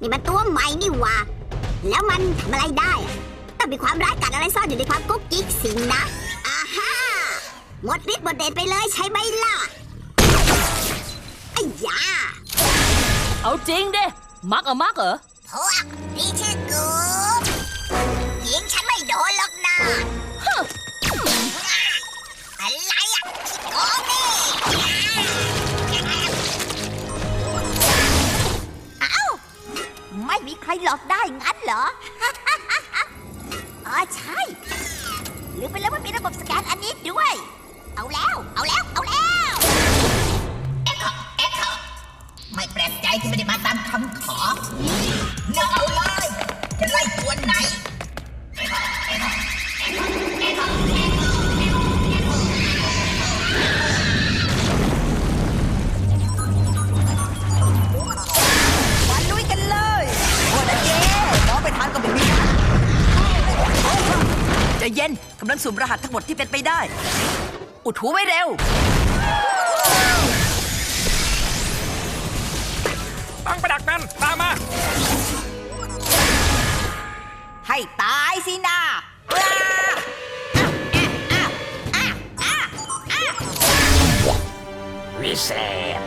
นี่มันตัวใหม่นี่หว่า แล้วมันทำอะไรได้อะต้องมีความร้ายกาจอะไรซ่อนอยู่ในความกุ๊กกิ๊กสิงนะอาฮ่าหมดฤทธิ์หมดเดชไปเลยใช่ไหมล่ะไอ้ยาเอาจริงดิมักอะมักเหรอพวกนี่ชื่อ ใครหลอกได้งั้นเหรอ อ๋อใช่ หรือไปแล้วว่ามีระบบสแกนอันนี้ด้วย เอาแล้ว เอาแล้ว เอาแล้วเอ็กโคเอ็กโคไม่แปลกใจที่ไม่ได้มาตามคำขอ ใจะเย็นกำลังสุ่มรหัสทั้งหมดที่เป็นไปได้ อุดหูไว้เร็ว ตั้งประดักนั้นตามมา ให้ตายสินะว้าวิเศษ